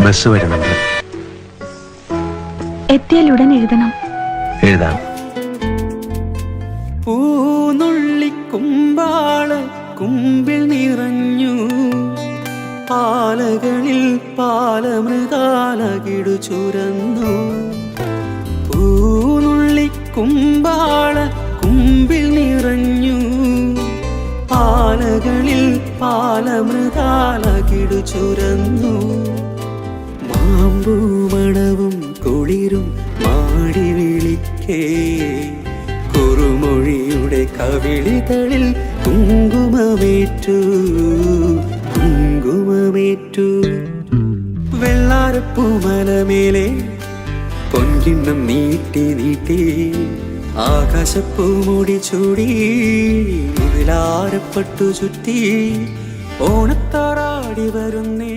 Bus വരുന്നുണ്ട്. എത്തിയാൽ ഉടൻ എഴുതണം. എഴുതാം. പൂനുള്ളിക്കുമ്പാള കുമ്പിൽ നിറഞ്ഞു. പാലകളിൽ പാലമൃതാലകിടു ചുരന്നു. പൂനുള്ളിക്കുമ്പാള കുമ്പിൽ നിറഞ്ഞു. പാലകളിൽ പാലമൃതാലകിടു ചുരന്നു. മാമ്പൂമണവും കുളിരും മാടി വിളിക്കേ. കുറുമൊഴിയുടെ കവിളികളിൽ കുങ്കുമമേറ്റു കുങ്കുമമേറ്റു. വെള്ളാരപ്പൂമലമേലെ പൊൻകിണ്ണം നീട്ടി നീട്ടി ആകാശപ്പൂമുടി ചൂടി മുതലാരപ്പെട്ടു ചുറ്റി ഓണത്താറാടി വരുന്നേ.